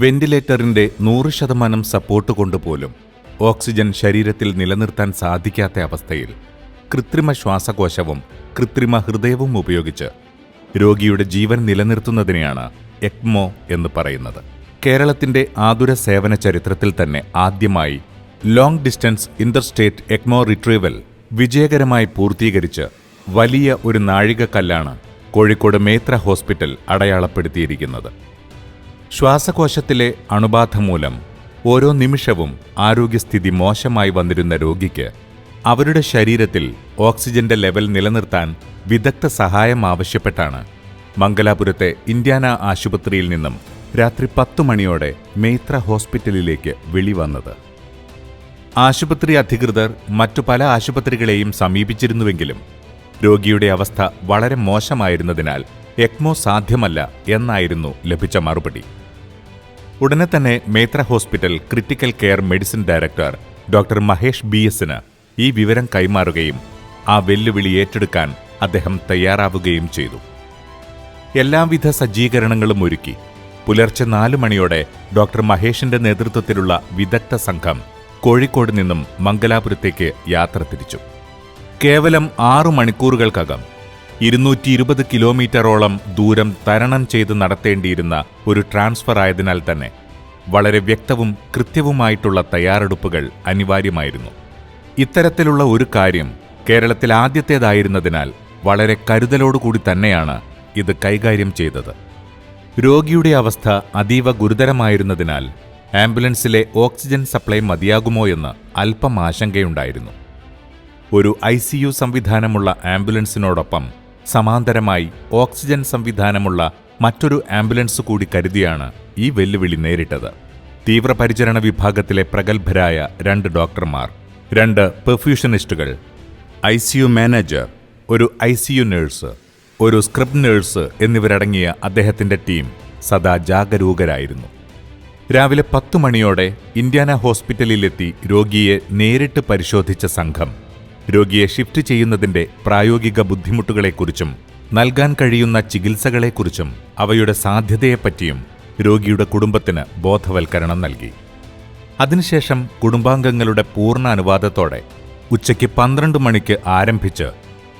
വെന്റിലേറ്ററിന്റെ നൂറ് ശതമാനം support കൊണ്ടുപോലും oxygen ശരീരത്തിൽ നിലനിർത്താൻ സാധിക്കാത്ത അവസ്ഥയിൽ കൃത്രിമ ശ്വാസകോശവും കൃത്രിമ ഹൃദയവും ഉപയോഗിച്ച് രോഗിയുടെ ജീവൻ നിലനിർത്തുന്നതിനെയാണ് എക്മോ എന്ന് പറയുന്നത്. കേരളത്തിന്റെ ആതുര സേവന ചരിത്രത്തിൽ തന്നെ ആദ്യമായി long distance interstate ECMO retrieval വിജയകരമായി പൂർത്തീകരിച്ച് വലിയ ഒരു നാഴികക്കല്ലാണ് കോഴിക്കോട് മേത്ര ഹോസ്പിറ്റൽ അടയാളപ്പെടുത്തിയിരിക്കുന്നത്. ശ്വാസകോശത്തിലെ അണുബാധ മൂലം ഓരോ നിമിഷവും ആരോഗ്യസ്ഥിതി മോശമായി വന്നിരുന്ന രോഗിക്ക് അവരുടെ ശരീരത്തിൽ ഓക്സിജന്റെ ലെവൽ നിലനിർത്താൻ വിദഗ്ധ സഹായം ആവശ്യപ്പെട്ടാണ്. മംഗലാപുരത്തെ ഇന്ത്യാന ആശുപത്രിയിൽ നിന്നും രാത്രി പത്തു മണിയോടെ മേത്ര ഹോസ്പിറ്റലിലേക്ക് വിളിവന്നത്. ആശുപത്രി അധികൃതർ മറ്റു പല ആശുപത്രികളെയും സമീപിച്ചിരുന്നുവെങ്കിലും രോഗിയുടെ അവസ്ഥ വളരെ മോശമായിരുന്നതിനാൽ എക്മോ സാധ്യമല്ല എന്നായിരുന്നു ലഭിച്ച മറുപടി. ഉടനെ തന്നെ Meitra hospital critical care medicine director doctor Mahesh B എസിന് ഈ വിവരം കൈമാറുകയും ആ വെല്ലുവിളി ഏറ്റെടുക്കാൻ അദ്ദേഹം തയ്യാറാവുകയും ചെയ്തു. എല്ലാവിധ സജ്ജീകരണങ്ങളും ഒരുക്കി പുലർച്ചെ നാലു മണിയോടെ ഡോക്ടർ മഹേഷിന്റെ നേതൃത്വത്തിലുള്ള വിദഗ്ധ സംഘം കോഴിക്കോട് നിന്നും മംഗലാപുരത്തേക്ക് യാത്ര തിരിച്ചു. കേവലം ആറു മണിക്കൂറുകൾക്കകം ഇരുന്നൂറ്റി ഇരുപത് കിലോമീറ്ററോളം ദൂരം തരണം ചെയ്ത് നടത്തേണ്ടിയിരുന്ന ഒരു ട്രാൻസ്ഫർ ആയതിനാൽ തന്നെ വളരെ വ്യക്തവും കൃത്യവുമായിട്ടുള്ള തയ്യാറെടുപ്പുകൾ അനിവാര്യമായിരുന്നു. ഇത്തരത്തിലുള്ള ഒരു കാര്യം കേരളത്തിൽ ആദ്യത്തേതായിരുന്നതിനാൽ വളരെ കരുതലോടുകൂടി തന്നെയാണ് ഇത് കൈകാര്യം ചെയ്തത്. രോഗിയുടെ അവസ്ഥ അതീവ ഗുരുതരമായിരുന്നതിനാൽ ആംബുലൻസിലെ ഓക്സിജൻ സപ്ലൈ മതിയാകുമോ എന്ന് അല്പം ആശങ്കയുണ്ടായിരുന്നു. ഒരു ഐ സംവിധാനമുള്ള ആംബുലൻസിനോടൊപ്പം സമാന്തരമായി ഓക്സിജൻ സംവിധാനമുള്ള മറ്റൊരു ആംബുലൻസ് കൂടി കരുതിയാണ് ഈ വെല്ലുവിളി നേരിട്ടത്. തീവ്രപരിചരണ വിഭാഗത്തിലെ പ്രഗത്ഭരായ രണ്ട് ഡോക്ടർമാർ രണ്ട് പെർഫ്യൂഷനിസ്റ്റുകൾ ഐ മാനേജർ ഒരു ഐ സി യു നഴ്സ് ഒരു സ്ക്രിപ്റ്റ് നേഴ്സ് എന്നിവരടങ്ങിയ അദ്ദേഹത്തിന്റെ ടീം സദാ ജാഗരൂകരായിരുന്നു. രാവിലെ പത്തു മണിയോടെ ഇന്ത്യാന ഹോസ്പിറ്റലിലെത്തി രോഗിയെ നേരിട്ട് പരിശോധിച്ച സംഘം രോഗിയെ ഷിഫ്റ്റ് ചെയ്യുന്നതിന്റെ പ്രായോഗിക ബുദ്ധിമുട്ടുകളെക്കുറിച്ചും നൽകാൻ കഴിയുന്ന ചികിത്സകളെക്കുറിച്ചും അവയുടെ സാധ്യതയെപ്പറ്റിയും രോഗിയുടെ കുടുംബത്തിന് ബോധവൽക്കരണം നൽകി. അതിനുശേഷം കുടുംബാംഗങ്ങളുടെ പൂർണ അനുവാദത്തോടെ ഉച്ചയ്ക്ക് പന്ത്രണ്ട് മണിക്ക് ആരംഭിച്ച്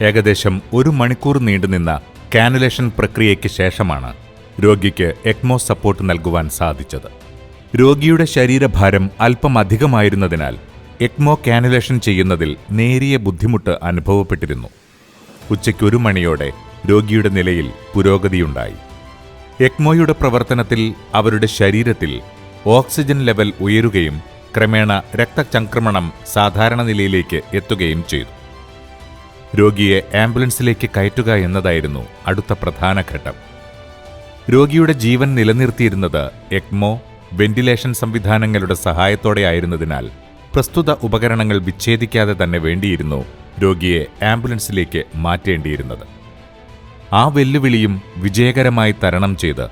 ഏകദേശം ഒരു മണിക്കൂർ നീണ്ടുനിന്ന കാനുലേഷൻ പ്രക്രിയയ്ക്ക് ശേഷമാണ് രോഗിക്ക് എക്മോ സപ്പോർട്ട് നൽകുവാൻ സാധിച്ചത്. രോഗിയുടെ ശരീരഭാരം അല്പം അധികമായിരുന്നതിനാൽ എക്മോ കാനുലേഷൻ ചെയ്യുന്നതിൽ നേരിയ ബുദ്ധിമുട്ട് അനുഭവപ്പെട്ടിരുന്നു. ഉച്ചയ്ക്ക് ഒരു മണിയോടെ രോഗിയുടെ നിലയിൽ പുരോഗതിയുണ്ടായി. എക്മോയുടെ പ്രവർത്തനത്തിൽ അവരുടെ ശരീരത്തിൽ ഓക്സിജൻ ലെവൽ ഉയരുകയും ക്രമേണ രക്തചംക്രമണം സാധാരണ നിലയിലേക്ക് എത്തുകയും ചെയ്തു. രോഗിയെ ആംബുലൻസിലേക്ക് കയറ്റുക എന്നതായിരുന്നു അടുത്ത പ്രധാന ഘട്ടം. രോഗിയുടെ ജീവൻ നിലനിർത്തിയിരുന്നത് എക്മോ വെന്റിലേഷൻ സംവിധാനങ്ങളുടെ സഹായത്തോടെയായിരുന്നതിനാൽ പ്രസ്തുത ഉപകരണങ്ങൾ വിച്ഛേദിക്കാതെ തന്നെ വേണ്ടിയിരുന്നു രോഗിയെ ആംബുലൻസിലേക്ക് മാറ്റേണ്ടിയിരുന്നത്. ആ വെല്ലുവിളിയും വിജയകരമായി തരണം ചെയ്ത്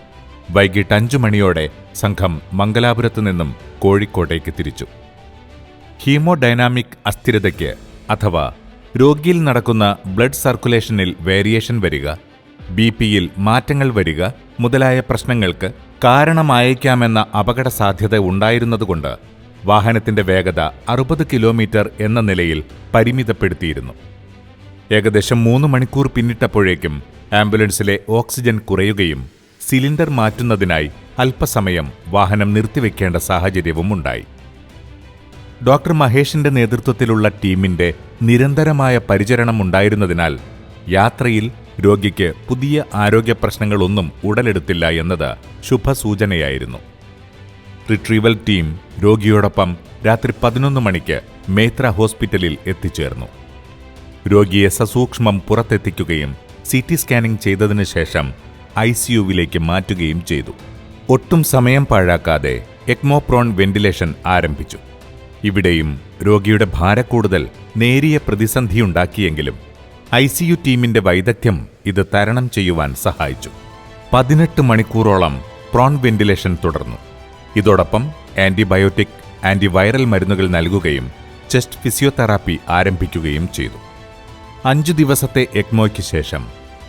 വൈകിട്ട് അഞ്ചു മണിയോടെ സംഘം മംഗലാപുരത്ത് നിന്നും കോഴിക്കോട്ടേക്ക് തിരിച്ചു. ഹീമോഡൈനാമിക് അസ്ഥിരതയ്ക്ക് അഥവാ രോഗിയിൽ നടക്കുന്ന ബ്ലഡ് സർക്കുലേഷനിൽ വേരിയേഷൻ വരിക ബി പിയിൽ മാറ്റങ്ങൾ വരിക മുതലായ പ്രശ്നങ്ങൾക്ക് കാരണമായേക്കാമെന്ന അപകട സാധ്യത ഉണ്ടായിരുന്നതുകൊണ്ട് വാഹനത്തിന്റെ വേഗത അറുപത് കിലോമീറ്റർ എന്ന നിലയിൽ പരിമിതപ്പെടുത്തിയിരുന്നു. ഏകദേശം മൂന്ന് മണിക്കൂർ പിന്നിട്ടപ്പോഴേക്കും ആംബുലൻസിലെ ഓക്സിജൻ കുറയുകയും സിലിണ്ടർ മാറ്റുന്നതിനായി അല്പസമയം വാഹനം നിർത്തിവെക്കേണ്ട സാഹചര്യവും ഉണ്ടായി. ഡോക്ടർ മഹേഷിന്റെ നേതൃത്വത്തിലുള്ള ടീമിന്റെ നിരന്തരമായ പരിചരണം ഉണ്ടായിരുന്നതിനാൽ യാത്രയിൽ രോഗിക്ക് പുതിയ ആരോഗ്യ പ്രശ്നങ്ങളൊന്നും ഉടലെടുത്തില്ല എന്നത് ശുഭസൂചനയായിരുന്നു. റിട്രീവൽ ടീം രോഗിയോടൊപ്പം രാത്രി പതിനൊന്ന് മണിക്ക് മേത്ര ഹോസ്പിറ്റലിൽ എത്തിച്ചേർന്നു. രോഗിയെ സസൂക്ഷ്മം പുറത്തെത്തിക്കുകയും സി ടി സ്കാനിംഗ് ചെയ്തതിനു ശേഷം ഐ സിയുവിലേക്ക് മാറ്റുകയും ചെയ്തു. ഒട്ടും സമയം പാഴാക്കാതെ എക്മോപ്രോൺ വെന്റിലേഷൻ ആരംഭിച്ചു. ഇവിടെയും രോഗിയുടെ ഭാരക്കൂടുതൽ നേരിയ പ്രതിസന്ധിയുണ്ടാക്കിയെങ്കിലും ഐ സി യു ടീമിന്റെ വൈദഗ്ധ്യം ഇത് തരണം ചെയ്യുവാൻ സഹായിച്ചു. പതിനെട്ട് മണിക്കൂറോളം പ്രോൺ വെന്റിലേഷൻ തുടർന്നു. ഇതോടൊപ്പം ആന്റിബയോട്ടിക് ആന്റിവൈറൽ മരുന്നുകൾ നൽകുകയും ചെസ്റ്റ് ഫിസിയോതെറാപ്പി ആരംഭിക്കുകയും ചെയ്തു. അഞ്ചു ദിവസത്തെ എക്മോയ്ക്ക് ശേഷം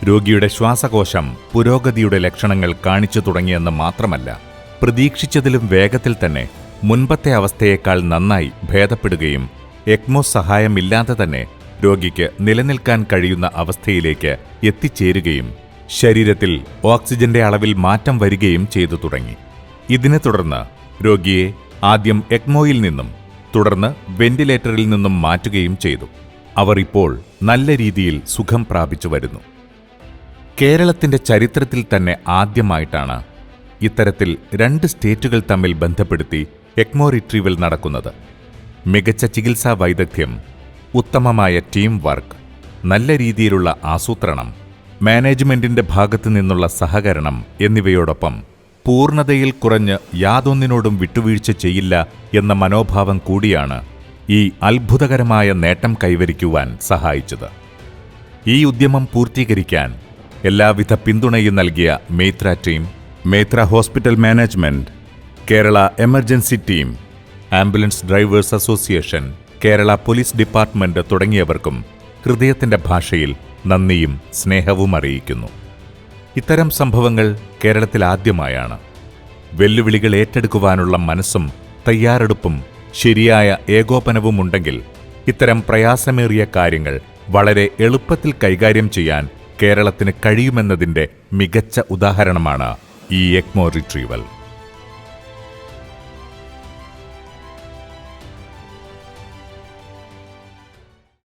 രോഗിയുടെ ശ്വാസകോശം പുരോഗതിയുടെ ലക്ഷണങ്ങൾ കാണിച്ചു തുടങ്ങിയെന്ന് മാത്രമല്ല പ്രതീക്ഷിച്ചതിലും വേഗത്തിൽ തന്നെ മുൻപത്തെ അവസ്ഥയേക്കാൾ നന്നായി ഭേദപ്പെടുകയും എക്മോ സഹായമില്ലാതെ തന്നെ രോഗിക്ക് നിലനിൽക്കാൻ കഴിയുന്ന അവസ്ഥയിലേക്ക് എത്തിച്ചേരുകയും ശരീരത്തിൽ ഓക്സിജന്റെ അളവിൽ മാറ്റം വരികയും ചെയ്തു തുടങ്ങി. ഇതിനെ തുടർന്ന് രോഗിയെ ആദ്യം എക്മോയിൽ നിന്നും തുടർന്ന് വെന്റിലേറ്ററിൽ നിന്നും മാറ്റുകയും ചെയ്തു. അവർ ഇപ്പോൾ നല്ല രീതിയിൽ സുഖം പ്രാപിച്ചു വരുന്നു. കേരളത്തിന്റെ ചരിത്രത്തിൽ തന്നെ ആദ്യമായിട്ടാണ് ഇത്തരത്തിൽ രണ്ട് സ്റ്റേറ്റുകൾ തമ്മിൽ ബന്ധപ്പെടുത്തി എക്മോ റിട്രീവൽ നടക്കുന്നത്. മികച്ച ചികിത്സാ വൈദഗ്ധ്യം ഉത്തമമായ ടീം വർക്ക് നല്ല രീതിയിലുള്ള ആസൂത്രണം മാനേജ്മെന്റിന്റെ ഭാഗത്തു നിന്നുള്ള സഹകരണം എന്നിവയോടൊപ്പം പൂർണതയിൽ കുറഞ്ഞ് യാതൊന്നിനോടും വിട്ടുവീഴ്ച ചെയ്യില്ല എന്ന മനോഭാവം കൂടിയാണ് ഈ അത്ഭുതകരമായ നേട്ടം കൈവരിക്കുവാൻ സഹായിച്ചത്. ഈ ഉദ്യമം പൂർത്തീകരിക്കാൻ എല്ലാവിധ പിന്തുണയും നൽകിയ Meitra team Meitra hospital management Kerala emergency team ambulance drivers association Kerala police department തുടങ്ങിയവർക്കും ഹൃദയത്തിന്റെ ഭാഷയിൽ നന്ദിയും സ്നേഹവും അറിയിക്കുന്നു. ഇത്തരം സംഭവങ്ങൾ കേരളത്തിൽ ആദ്യമായാണ് വെല്ലുവിളികൾ ഏറ്റെടുക്കുവാനുള്ള മനസ്സും തയ്യാറെടുപ്പും ശരിയായ ഏകോപനവും ഉണ്ടെങ്കിൽ ഇത്തരം പ്രയാസമേറിയ കാര്യങ്ങൾ വളരെ എളുപ്പത്തിൽ കൈകാര്യം ചെയ്യാൻ കേരളത്തിന് കഴിയുമെന്നതിന്റെ മികച്ച ഉദാഹരണമാണ് ഈ എക്മോ റിട്രീവൽ